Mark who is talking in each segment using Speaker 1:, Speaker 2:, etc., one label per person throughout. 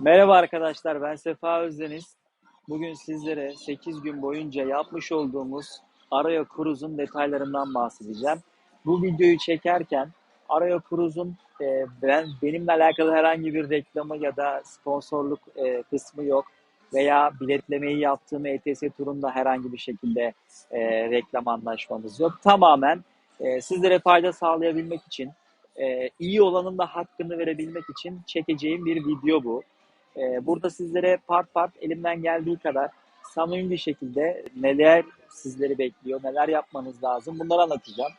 Speaker 1: Merhaba arkadaşlar, ben Sefa Özdeniz. Bugün sizlere 8 gün boyunca yapmış olduğumuz Araya Cruise'un detaylarından bahsedeceğim. Bu videoyu çekerken Araya Cruise'un e, ben benimle alakalı herhangi bir reklamı ya da sponsorluk e, kısmı yok veya biletlemeyi yaptığım ETS turunda herhangi bir şekilde e, reklam anlaşmamız yok. Tamamen e, sizlere fayda sağlayabilmek için, e, iyi olanın da hakkını verebilmek için çekeceğim bir video bu. Ee, burada sizlere part part elimden geldiği kadar samimi bir şekilde neler sizleri bekliyor, neler yapmanız lazım bunları anlatacağım.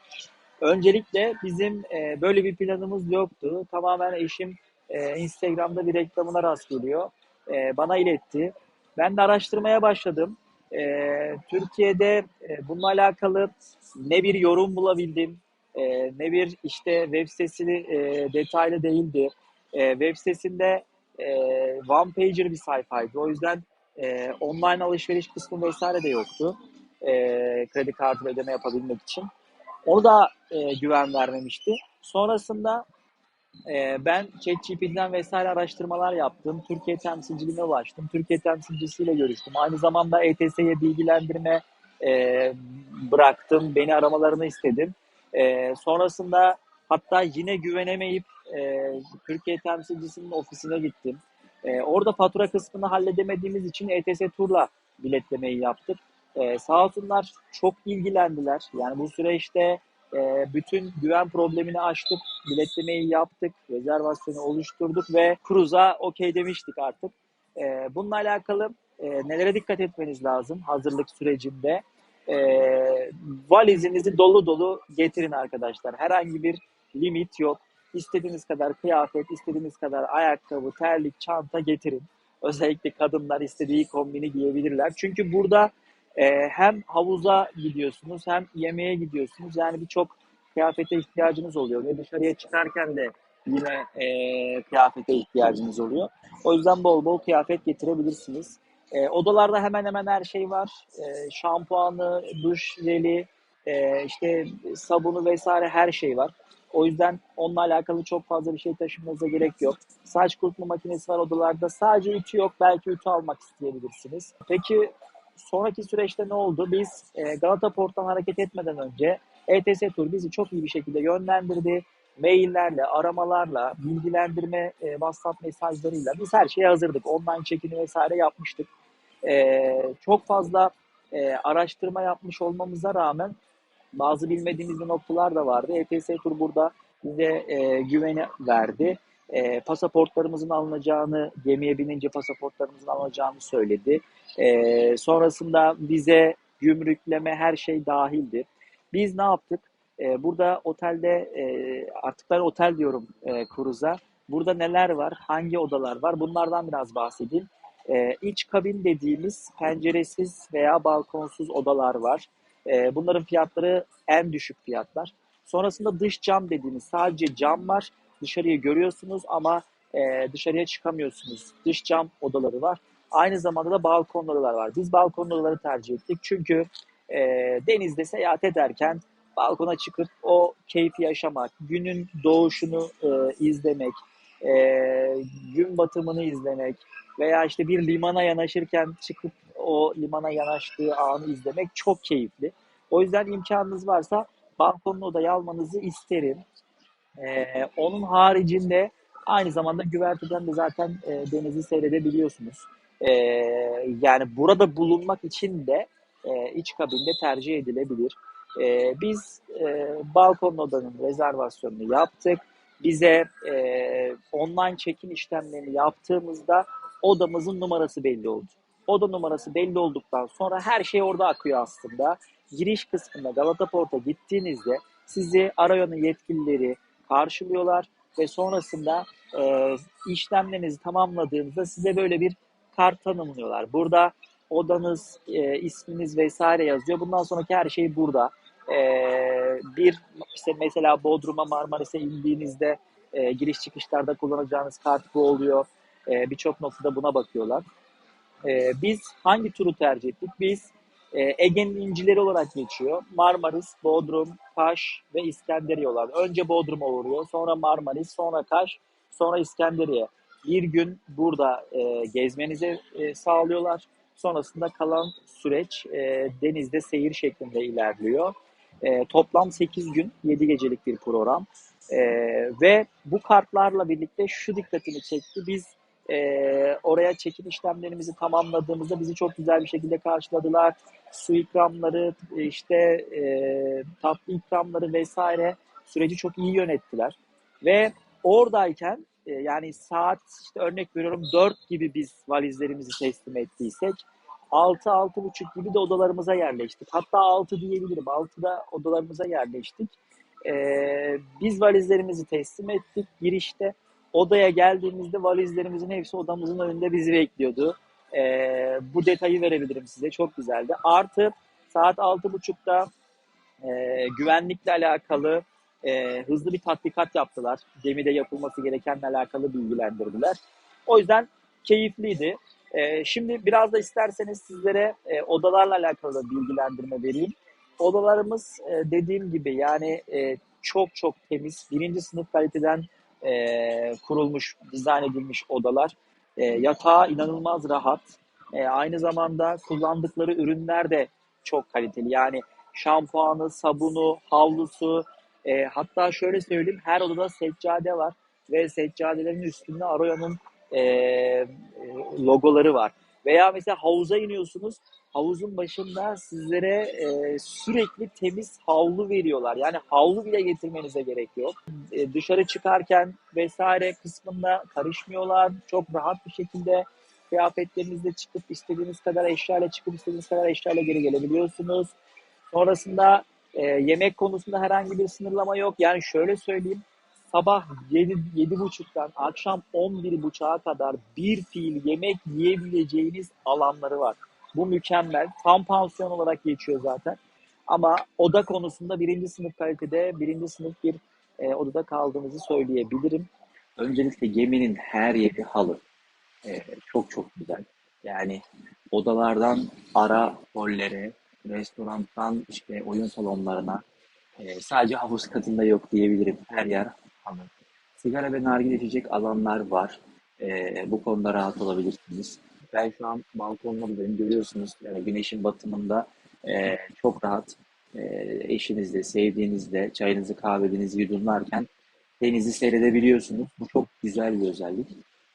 Speaker 1: Öncelikle bizim e, böyle bir planımız yoktu. Tamamen eşim e, Instagram'da bir reklamına rast geliyor. E, bana iletti. Ben de araştırmaya başladım. E, Türkiye'de e, bununla alakalı ne bir yorum bulabildim, e, ne bir işte web sitesi e, detaylı değildi. E, web sitesinde e, one pager bir sayfaydı. O yüzden e, online alışveriş kısmı vesaire de yoktu. E, kredi kartı ödeme yapabilmek için. Onu da e, güven vermemişti. Sonrasında e, ben ChatGPT'den vesaire araştırmalar yaptım. Türkiye temsilciliğine ulaştım. Türkiye temsilcisiyle görüştüm. Aynı zamanda ETS'ye bilgilendirme e, bıraktım. Beni aramalarını istedim. E, sonrasında hatta yine güvenemeyip e, Türkiye temsilcisinin ofisine gittim. E, orada fatura kısmını halledemediğimiz için ETS Tur'la biletlemeyi yaptık. E, sağ olsunlar çok ilgilendiler. Yani bu süreçte e, bütün güven problemini aştık, biletlemeyi yaptık, rezervasyonu oluşturduk ve cruise'a okey demiştik artık. E, bununla alakalı e, nelere dikkat etmeniz lazım hazırlık sürecinde? E, valizinizi dolu dolu getirin arkadaşlar. Herhangi bir limit yok. İstediğiniz kadar kıyafet, istediğiniz kadar ayakkabı, terlik, çanta getirin. Özellikle kadınlar istediği kombini giyebilirler. Çünkü burada e, hem havuza gidiyorsunuz hem yemeğe gidiyorsunuz. Yani birçok kıyafete ihtiyacınız oluyor. Ve dışarıya çıkarken de yine e, kıyafete ihtiyacınız oluyor. O yüzden bol bol kıyafet getirebilirsiniz. E, odalarda hemen hemen her şey var. E, şampuanı, duş jeli, e, işte sabunu vesaire her şey var. O yüzden onunla alakalı çok fazla bir şey taşımanıza gerek yok. Saç kurutma makinesi var odalarda. Sadece ütü yok. Belki ütü almak isteyebilirsiniz. Peki sonraki süreçte ne oldu? Biz e, Galata Port'tan hareket etmeden önce ETS Tur bizi çok iyi bir şekilde yönlendirdi. Maillerle, aramalarla, bilgilendirme e, WhatsApp mesajlarıyla biz her şeye hazırdık. Online çekini vesaire yapmıştık. E, çok fazla araştırma yapmış olmamıza rağmen bazı bilmediğimiz noktalar da vardı. ETS Tur burada bize e, güveni verdi. E, pasaportlarımızın alınacağını, gemiye binince pasaportlarımızın alınacağını söyledi. E, sonrasında bize gümrükleme her şey dahildi. Biz ne yaptık? E, burada otelde, e, artık ben otel diyorum e, Cruise'a. Burada neler var, hangi odalar var bunlardan biraz bahsedeyim. E, iç kabin dediğimiz penceresiz veya balkonsuz odalar var. E, bunların fiyatları en düşük fiyatlar. Sonrasında dış cam dediğimiz sadece cam var. Dışarıyı görüyorsunuz ama e, dışarıya çıkamıyorsunuz. Dış cam odaları var. Aynı zamanda da balkon odalar var. Biz balkon odaları tercih ettik. Çünkü e, denizde seyahat ederken balkona çıkıp o keyfi yaşamak, günün doğuşunu e, izlemek, e, gün batımını izlemek veya işte bir limana yanaşırken çıkıp o limana yanaştığı anı izlemek çok keyifli. O yüzden imkanınız varsa balkonlu odayı almanızı isterim. Ee, onun haricinde aynı zamanda güverteden de zaten e, denizi seyredebiliyorsunuz. Ee, yani burada bulunmak için de e, iç kabinde tercih edilebilir. Ee, biz e, balkon odanın rezervasyonunu yaptık. Bize e, online check-in işlemlerini yaptığımızda odamızın numarası belli oldu. Oda numarası belli olduktan sonra her şey orada akıyor aslında. Giriş kısmında Galata Port'a gittiğinizde sizi Arayon'un yetkilileri karşılıyorlar ve sonrasında e, işlemlerinizi tamamladığınızda size böyle bir kart tanımlıyorlar. Burada odanız, e, isminiz vesaire yazıyor. Bundan sonraki her şey burada. E, bir işte mesela Bodrum'a Marmaris'e indiğinizde e, giriş çıkışlarda kullanacağınız kart bu oluyor. E, Birçok noktada buna bakıyorlar. E, biz hangi turu tercih ettik? Biz e, Ege'nin incileri olarak geçiyor. Marmaris, Bodrum, Kaş ve İskenderiye olan. Önce Bodrum'a uğruyor, sonra Marmaris, sonra Kaş, sonra İskenderiye. bir gün burada e, gezmenizi e, sağlıyorlar. Sonrasında kalan süreç e, denizde seyir şeklinde ilerliyor. E, toplam 8 gün, 7 gecelik bir program. E, ve bu kartlarla birlikte şu dikkatimi çekti. Biz e, oraya çekim işlemlerimizi tamamladığımızda bizi çok güzel bir şekilde karşıladılar. Su ikramları, işte e, tatlı ikramları vesaire süreci çok iyi yönettiler. Ve oradayken e, yani saat işte örnek veriyorum 4 gibi biz valizlerimizi teslim ettiysek 6-6.30 gibi de odalarımıza yerleştik. Hatta 6 diyebilirim. 6'da odalarımıza yerleştik. Ee, biz valizlerimizi teslim ettik girişte. Odaya geldiğimizde valizlerimizin hepsi odamızın önünde bizi bekliyordu. Ee, bu detayı verebilirim size. Çok güzeldi. Artı saat 6.30'da e, güvenlikle alakalı e, hızlı bir tatbikat yaptılar. Gemide yapılması gerekenle alakalı bilgilendirdiler. O yüzden keyifliydi. E, şimdi biraz da isterseniz sizlere e, odalarla alakalı bilgilendirme vereyim. Odalarımız e, dediğim gibi yani e, çok çok temiz. Birinci sınıf kaliteden e, kurulmuş, dizayn edilmiş odalar. E, yatağı inanılmaz rahat. E, aynı zamanda kullandıkları ürünler de çok kaliteli. Yani şampuanı, sabunu, havlusu, e, hatta şöyle söyleyeyim her odada seccade var ve seccadelerin üstünde Aroya'nın e, logoları var. Veya mesela havuza iniyorsunuz. Havuzun başında sizlere e, sürekli temiz havlu veriyorlar. Yani havlu bile getirmenize gerek yok. E, dışarı çıkarken vesaire kısmında karışmıyorlar. Çok rahat bir şekilde kıyafetlerinizle çıkıp istediğiniz kadar eşyayla çıkıp istediğiniz kadar eşyayla geri gelebiliyorsunuz. Sonrasında e, yemek konusunda herhangi bir sınırlama yok. Yani şöyle söyleyeyim. Sabah 7, 7.30'dan akşam 11.30'a kadar bir fiil yemek yiyebileceğiniz alanları var. Bu mükemmel. Tam pansiyon olarak geçiyor zaten. Ama oda konusunda birinci sınıf kalitede, birinci sınıf bir e, odada kaldığınızı söyleyebilirim.
Speaker 2: Öncelikle geminin her yeri halı. Ee, çok çok güzel. Yani odalardan ara hollere, restorandan işte oyun salonlarına e, sadece havuz katında yok diyebilirim. Her yer halı. Sigara ve nargile içecek alanlar var. E, bu konuda rahat olabilirsiniz. Ben şu an balkonumdayım. Görüyorsunuz yani güneşin batımında e, çok rahat e, eşinizle, sevdiğinizle çayınızı kahvenizi yudumlarken denizi seyredebiliyorsunuz. Bu çok güzel bir özellik.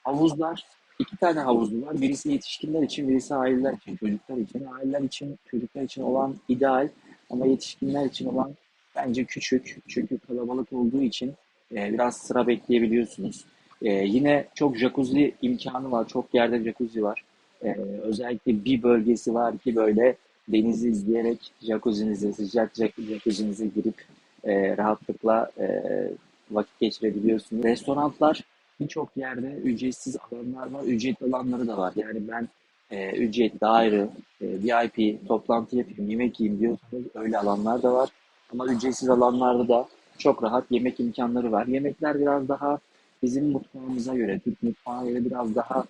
Speaker 2: Havuzlar, iki tane havuzlu var. Birisi yetişkinler için, birisi aileler için, çocuklar için. Aileler için, çocuklar için olan ideal ama yetişkinler için olan bence küçük. Çünkü kalabalık olduğu için e, biraz sıra bekleyebiliyorsunuz. E, yine çok jacuzzi imkanı var. Çok yerde jacuzzi var. E, özellikle bir bölgesi var ki böyle denizi izleyerek jacuzzi'nize, sıcak jacuzzi'nize girip e, rahatlıkla e, vakit geçirebiliyorsunuz. Restoranlar birçok yerde ücretsiz alanlar var, ücretli alanları da var. Yani ben e, ücretli ayrı, e, VIP toplantı yapayım, yemek yiyeyim diyorsanız öyle alanlar da var. Ama ücretsiz alanlarda da çok rahat yemek imkanları var. Yemekler biraz daha bizim mutfağımıza göre, Türk mutfağı göre biraz daha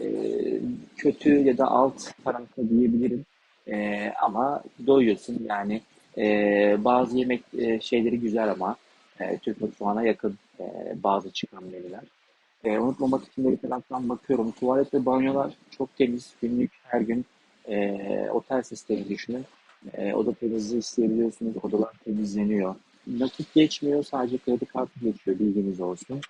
Speaker 2: e, kötü ya da alt tarafta diyebilirim. E, ama doyuyorsun yani e, bazı yemek e, şeyleri güzel ama e, Türk mutfağına yakın e, bazı çıkan menüler. E, unutmamak için de bir taraftan bakıyorum. Tuvalet ve banyolar çok temiz. Günlük her gün e, otel sistemi düşünün. E, oda temizliği isteyebiliyorsunuz. Odalar temizleniyor. Nakit geçmiyor. Sadece kredi kartı geçiyor. Bilginiz olsun.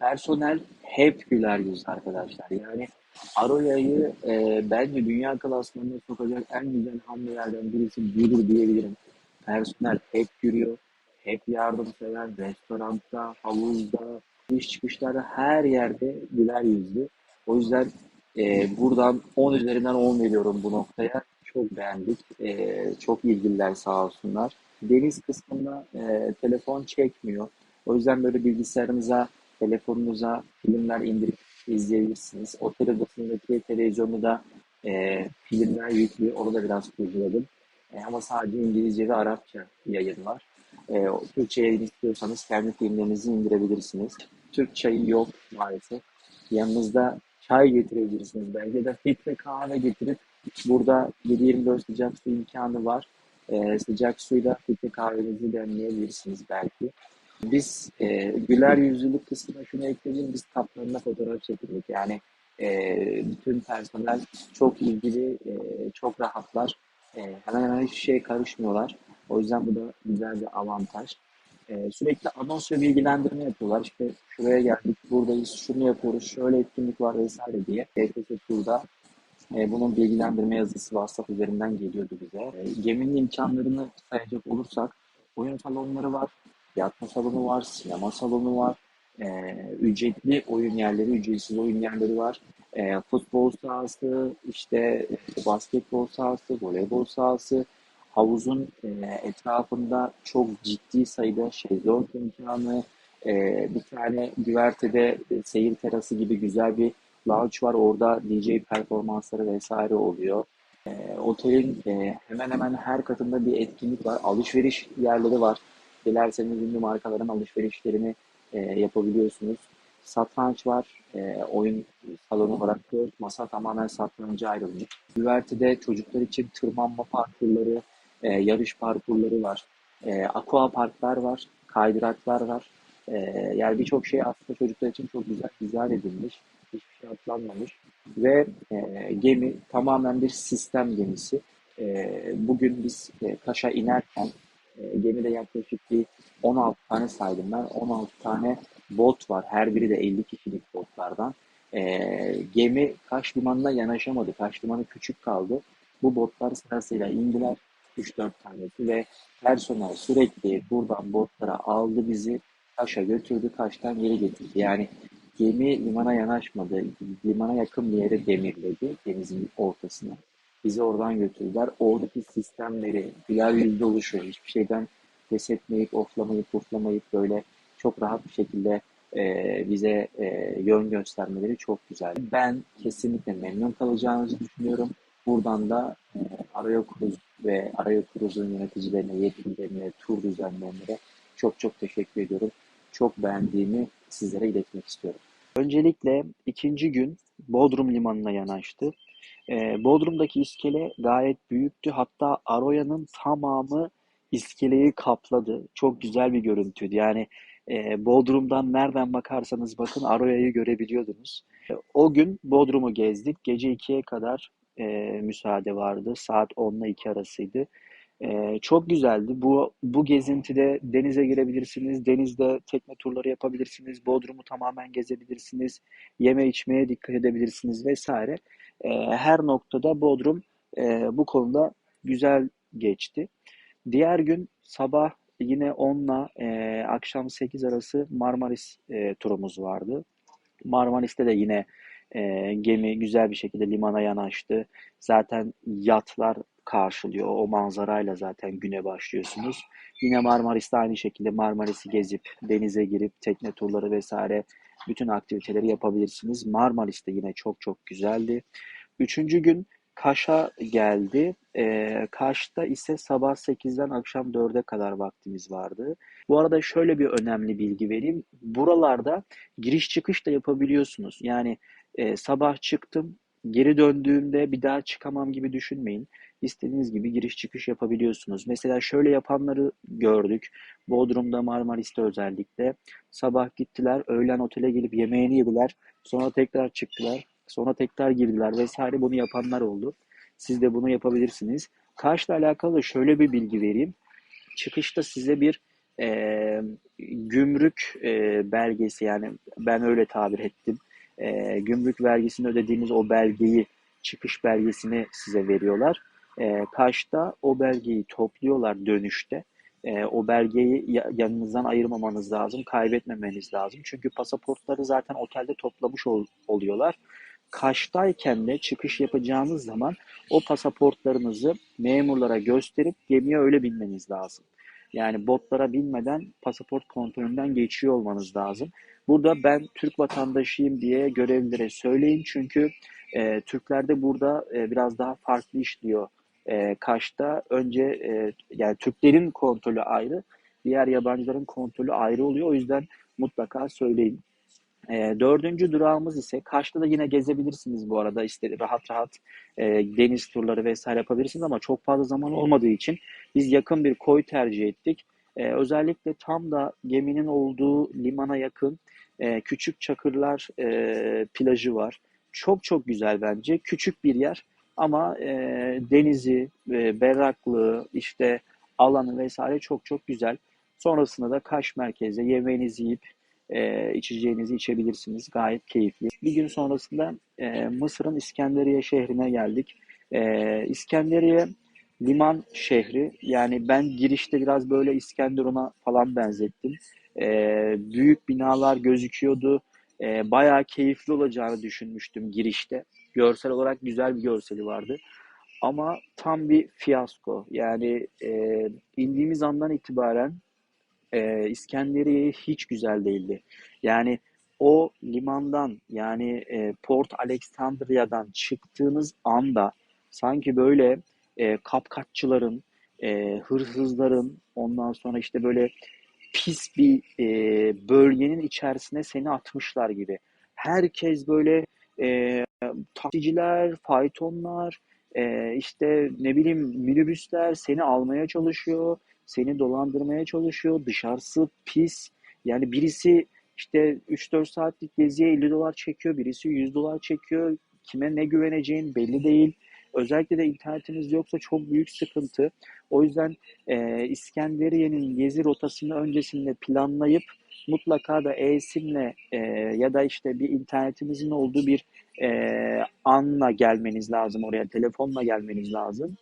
Speaker 2: Personel hep güler yüz arkadaşlar. Yani Aroya'yı e, bence dünya klasmanına sokacak en güzel hamlelerden birisi budur diyebilirim. Personel hep yürüyor. Hep yardımsever. Restoranda, havuzda, iş çıkışlarda her yerde güler yüzlü. O yüzden e, buradan 10 üzerinden 10 veriyorum bu noktaya. Çok beğendik. E, çok ilgililer sağ olsunlar. Deniz kısmında e, telefon çekmiyor. O yüzden böyle bilgisayarınıza, telefonunuza filmler indirip izleyebilirsiniz. Otel odasındaki televizyonu da e, filmler yüklü. Onu da biraz kurcaladım. E, ama sadece İngilizce ve Arapça yayın var. E, Türkçe yayın istiyorsanız kendi filmlerinizi indirebilirsiniz. Türk çayı yok maalesef. Yanınızda çay getirebilirsiniz belki da filtre kahve getirip burada 7-24 sıcak su imkanı var. Ee, sıcak suyla filtre kahvenizi demleyebilirsiniz belki. Biz e, güler yüzlülük kısmına şunu ekledim. Biz kaplarında fotoğraf çekildik. Yani e, bütün personel çok ilgili, e, çok rahatlar. E, hemen hemen hiçbir şeye karışmıyorlar. O yüzden bu da güzel bir avantaj. E, sürekli anons ve bilgilendirme yapıyorlar. İşte şuraya geldik, buradayız, şunu yapıyoruz, şöyle etkinlik var vesaire diye. ETS Tur'da e, bunun bilgilendirme yazısı WhatsApp üzerinden geliyordu bize. E, geminin imkanlarını sayacak olursak oyun salonları var, yatma salonu var, sinema salonu var, e, ücretli oyun yerleri, ücretsiz oyun yerleri var. E, futbol sahası, işte e, basketbol sahası, voleybol sahası, havuzun e, etrafında çok ciddi sayıda şezlong imkanı, e, bir tane güvertede e, seyir terası gibi güzel bir lounge var. Orada DJ performansları vesaire oluyor. E, otelin e, hemen hemen her katında bir etkinlik var. Alışveriş yerleri var. Dilerseniz ünlü markaların alışverişlerini e, yapabiliyorsunuz. Satranç var. E, oyun salonu olarak dört masa tamamen satranca ayrılmış. Güvertede çocuklar için tırmanma parkurları, e, yarış parkurları var. E, aqua parklar var. Kaydıraklar var. E, yani birçok şey aslında çocuklar için çok güzel dizayn edilmiş. Hiçbir şey atlanmamış. Ve e, gemi tamamen bir sistem gemisi. E, bugün biz e, Kaş'a inerken gemide yaklaşık bir 16 tane saydım ben. 16 tane bot var. Her biri de 50 kişilik botlardan. E, gemi Kaş limanına yanaşamadı. Kaş limanı küçük kaldı. Bu botlar sırasıyla indiler. 3-4 tanesi ve personel sürekli buradan botlara aldı bizi. Kaş'a götürdü. Kaş'tan geri getirdi. Yani gemi limana yanaşmadı. Limana yakın bir yere demirledi. Denizin ortasına. Bizi oradan götürdüler. Oradaki sistemleri, güler yüzlü oluşu, hiçbir şeyden pes etmeyip, oflamayıp, puflamayıp böyle çok rahat bir şekilde e, bize e, yön göstermeleri çok güzel. Ben kesinlikle memnun kalacağınızı düşünüyorum. Buradan da e, Araya Kruz ve Araya Kruz'un yöneticilerine, yetkililerine, tur düzenleyenlere çok çok teşekkür ediyorum. Çok beğendiğimi sizlere iletmek istiyorum.
Speaker 1: Öncelikle ikinci gün Bodrum Limanı'na yanaştı. Ee, Bodrum'daki iskele gayet büyüktü. Hatta Aroya'nın tamamı iskeleyi kapladı. Çok güzel bir görüntüydü. Yani e, Bodrum'dan nereden bakarsanız bakın Aroya'yı görebiliyordunuz. E, O gün Bodrum'u gezdik. Gece 2'ye kadar e, müsaade vardı. Saat 10 ile 2 arasıydı. E, çok güzeldi. Bu bu gezintide denize girebilirsiniz. Denizde tekne turları yapabilirsiniz. Bodrum'u tamamen gezebilirsiniz. Yeme içmeye dikkat edebilirsiniz vesaire. E, her noktada Bodrum e, bu konuda güzel geçti. Diğer gün sabah yine 10'la e, akşam 8 arası Marmaris e, turumuz vardı. Marmaris'te de yine e, gemi güzel bir şekilde limana yanaştı. Zaten yatlar karşılıyor. O manzarayla zaten güne başlıyorsunuz. Yine Marmaris'te aynı şekilde Marmaris'i gezip denize girip tekne turları vesaire bütün aktiviteleri yapabilirsiniz. Marmaris'te yine çok çok güzeldi. Üçüncü gün Kaş'a geldi. Ee, Kaş'ta ise sabah 8'den akşam 4'e kadar vaktimiz vardı. Bu arada şöyle bir önemli bilgi vereyim. Buralarda giriş çıkış da yapabiliyorsunuz. Yani e, sabah çıktım, geri döndüğümde bir daha çıkamam gibi düşünmeyin. İstediğiniz gibi giriş çıkış yapabiliyorsunuz. Mesela şöyle yapanları gördük. Bodrum'da, Marmaris'te özellikle. Sabah gittiler, öğlen otele gelip yemeğini yediler. Sonra tekrar çıktılar. Sonra tekrar girdiler vesaire bunu yapanlar oldu. Siz de bunu yapabilirsiniz. Kaş'la alakalı şöyle bir bilgi vereyim. Çıkışta size bir e, gümrük e, belgesi yani ben öyle tabir ettim. E, gümrük vergisini ödediğiniz o belgeyi, çıkış belgesini size veriyorlar. E, Kaş'ta o belgeyi topluyorlar dönüşte. E, o belgeyi ya- yanınızdan ayırmamanız lazım, kaybetmemeniz lazım. Çünkü pasaportları zaten otelde toplamış ol- oluyorlar. Kaş'tayken de çıkış yapacağınız zaman o pasaportlarınızı memurlara gösterip gemiye öyle binmeniz lazım. Yani botlara binmeden pasaport kontrolünden geçiyor olmanız lazım. Burada ben Türk vatandaşıyım diye görevlilere söyleyin çünkü e, Türklerde burada e, biraz daha farklı işliyor. E, Kaş'ta önce e, yani Türklerin kontrolü ayrı, diğer yabancıların kontrolü ayrı oluyor. O yüzden mutlaka söyleyin. E, dördüncü durağımız ise Kaş'ta da yine gezebilirsiniz bu arada. İşte rahat rahat e, deniz turları vesaire yapabilirsiniz ama çok fazla zaman olmadığı için biz yakın bir koy tercih ettik. E, özellikle tam da geminin olduğu limana yakın e, Küçük Çakırlar e, plajı var. Çok çok güzel bence. Küçük bir yer ama e, denizi, e, berraklığı, işte alanı vesaire çok çok güzel. Sonrasında da Kaş merkezde yemeğinizi yiyip e, içeceğinizi içebilirsiniz. Gayet keyifli. Bir gün sonrasında e, Mısır'ın İskenderiye şehrine geldik. E, İskenderiye liman şehri. Yani ben girişte biraz böyle İskenderun'a falan benzettim. E, büyük binalar gözüküyordu. E, bayağı keyifli olacağını düşünmüştüm girişte. Görsel olarak güzel bir görseli vardı. Ama tam bir fiyasko. Yani e, indiğimiz andan itibaren e, İskenderiye hiç güzel değildi. Yani o limandan yani e, Port Alexandria'dan çıktığınız anda sanki böyle e, kapkaççıların, e, hırsızların ondan sonra işte böyle pis bir e, bölgenin içerisine seni atmışlar gibi. Herkes böyle e, taksiciler, faytonlar, e, işte ne bileyim minibüsler seni almaya çalışıyor, seni dolandırmaya çalışıyor. Dışarısı pis. Yani birisi işte 3-4 saatlik geziye 50 dolar çekiyor, birisi 100 dolar çekiyor. Kime ne güveneceğin belli değil. Özellikle de internetiniz yoksa çok büyük sıkıntı. O yüzden e, İskenderiye'nin gezi rotasını öncesinde planlayıp mutlaka da e-simle e, ya da işte bir internetinizin olduğu bir e, anla gelmeniz lazım oraya, telefonla gelmeniz lazım.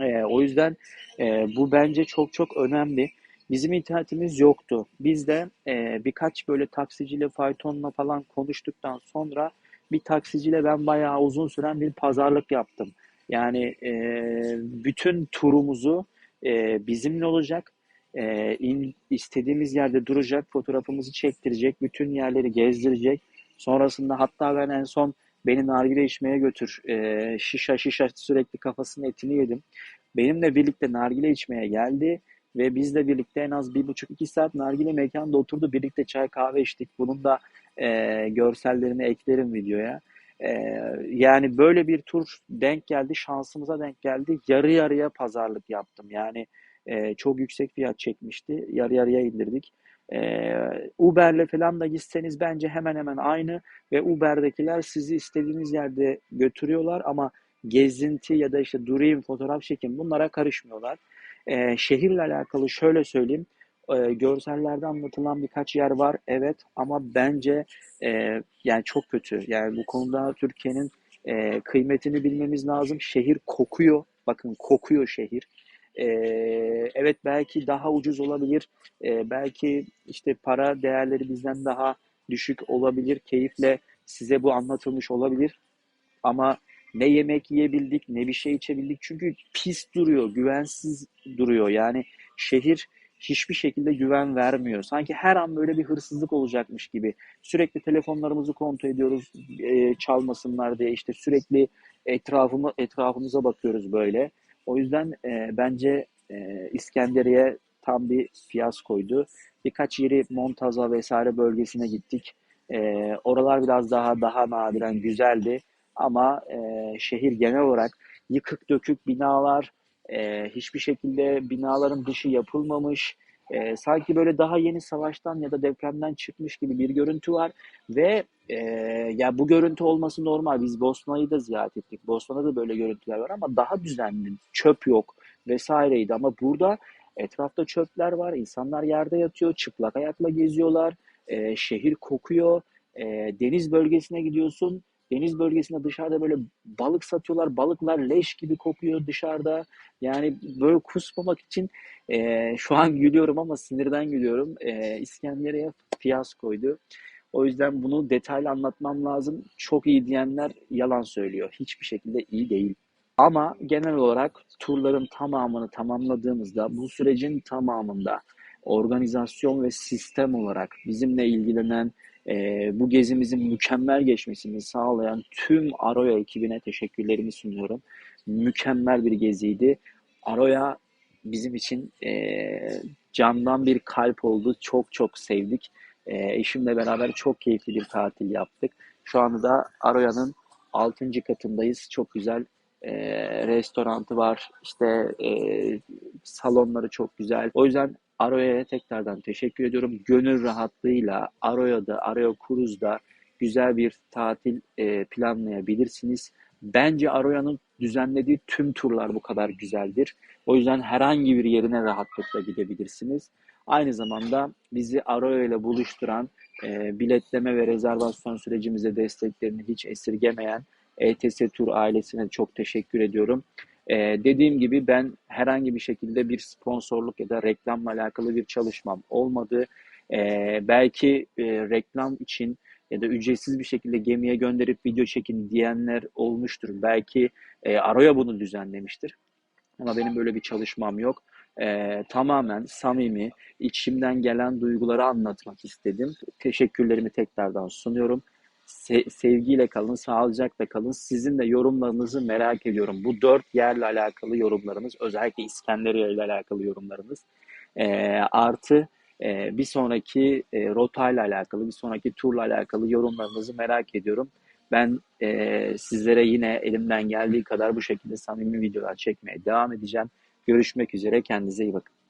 Speaker 1: E, o yüzden e, bu bence çok çok önemli. Bizim internetimiz yoktu. Biz de e, birkaç böyle taksiciyle, faytonla falan konuştuktan sonra bir taksiciyle ben bayağı uzun süren bir pazarlık yaptım. Yani e, bütün turumuzu e, bizimle olacak. E, in, istediğimiz yerde duracak, fotoğrafımızı çektirecek, bütün yerleri gezdirecek. Sonrasında hatta ben en son beni nargile içmeye götür. E, şişa şişa sürekli kafasının etini yedim. Benimle birlikte nargile içmeye geldi ve bizle birlikte en az bir buçuk iki saat nargile mekanda oturdu. Birlikte çay kahve içtik. Bunun da e, görsellerini eklerim videoya. E, yani böyle bir tur denk geldi, şansımıza denk geldi. Yarı yarıya pazarlık yaptım. Yani e, çok yüksek fiyat çekmişti. Yarı yarıya indirdik. E, Uber'le falan da gitseniz bence hemen hemen aynı ve Uber'dekiler sizi istediğiniz yerde götürüyorlar ama gezinti ya da işte durayım fotoğraf çekin bunlara karışmıyorlar. E, şehirle alakalı şöyle söyleyeyim. E, görsellerde anlatılan birkaç yer var evet ama bence e, yani çok kötü. Yani bu konuda Türkiye'nin e, kıymetini bilmemiz lazım. Şehir kokuyor. Bakın kokuyor şehir. E, evet belki daha ucuz olabilir. E, belki işte para değerleri bizden daha düşük olabilir. Keyifle size bu anlatılmış olabilir. Ama ne yemek yiyebildik, ne bir şey içebildik. Çünkü pis duruyor, güvensiz duruyor. Yani şehir hiçbir şekilde güven vermiyor. Sanki her an böyle bir hırsızlık olacakmış gibi. Sürekli telefonlarımızı kontrol ediyoruz, e, çalmasınlar diye. İşte sürekli etrafımı, etrafımıza bakıyoruz böyle. O yüzden e, bence e, İskenderiye tam bir fiyaskoydu. Birkaç yeri Montaza vesaire bölgesine gittik. E, oralar biraz daha daha nadiren güzeldi. Ama e, şehir genel olarak yıkık dökük binalar, e, hiçbir şekilde binaların dışı yapılmamış, e, sanki böyle daha yeni savaştan ya da depremden çıkmış gibi bir görüntü var ve e, ya bu görüntü olması normal. Biz Bosna'yı da ziyaret ettik. Bosna'da da böyle görüntüler var ama daha düzenli, çöp yok vesaireydi ama burada etrafta çöpler var, insanlar yerde yatıyor, çıplak ayakla geziyorlar, e, şehir kokuyor, e, deniz bölgesine gidiyorsun, deniz bölgesinde dışarıda böyle balık satıyorlar. Balıklar leş gibi kokuyor dışarıda. Yani böyle kusmamak için e, şu an gülüyorum ama sinirden gülüyorum. E, İskenderiye fiyaskoydu. O yüzden bunu detaylı anlatmam lazım. Çok iyi diyenler yalan söylüyor. Hiçbir şekilde iyi değil. Ama genel olarak turların tamamını tamamladığımızda bu sürecin tamamında organizasyon ve sistem olarak bizimle ilgilenen e, bu gezimizin mükemmel geçmesini sağlayan tüm Aroya ekibine teşekkürlerimi sunuyorum. Mükemmel bir geziydi. Aroya bizim için e, candan bir kalp oldu. Çok çok sevdik. E, eşimle beraber çok keyifli bir tatil yaptık. Şu anda da Aroya'nın 6. katındayız. Çok güzel e, restorantı var. İşte e, salonları çok güzel. O yüzden
Speaker 2: Aroya'ya tekrardan teşekkür ediyorum. Gönül rahatlığıyla Aroya'da, Aroya Cruise'da güzel bir tatil e, planlayabilirsiniz. Bence Aroya'nın düzenlediği tüm turlar bu kadar güzeldir. O yüzden herhangi bir yerine rahatlıkla gidebilirsiniz. Aynı zamanda bizi Aroya ile buluşturan, e, biletleme ve rezervasyon sürecimize desteklerini hiç esirgemeyen ETS Tur ailesine çok teşekkür ediyorum. E, dediğim gibi ben herhangi bir şekilde bir sponsorluk ya da reklamla alakalı bir çalışmam olmadı. E, belki e, reklam için ya da ücretsiz bir şekilde gemiye gönderip video çekin diyenler olmuştur. Belki e, Aroya bunu düzenlemiştir. Ama benim böyle bir çalışmam yok. E, tamamen samimi, içimden gelen duyguları anlatmak istedim. Teşekkürlerimi tekrardan sunuyorum. Se- sevgiyle kalın, sağlıcakla kalın. Sizin de yorumlarınızı merak ediyorum. Bu dört yerle alakalı yorumlarınız, özellikle İskenderiye ile alakalı yorumlarınız. E, artı e, bir sonraki e, rotayla alakalı, bir sonraki turla alakalı yorumlarınızı merak ediyorum. Ben e, sizlere yine elimden geldiği kadar bu şekilde samimi videolar çekmeye devam edeceğim. Görüşmek üzere, kendinize iyi bakın.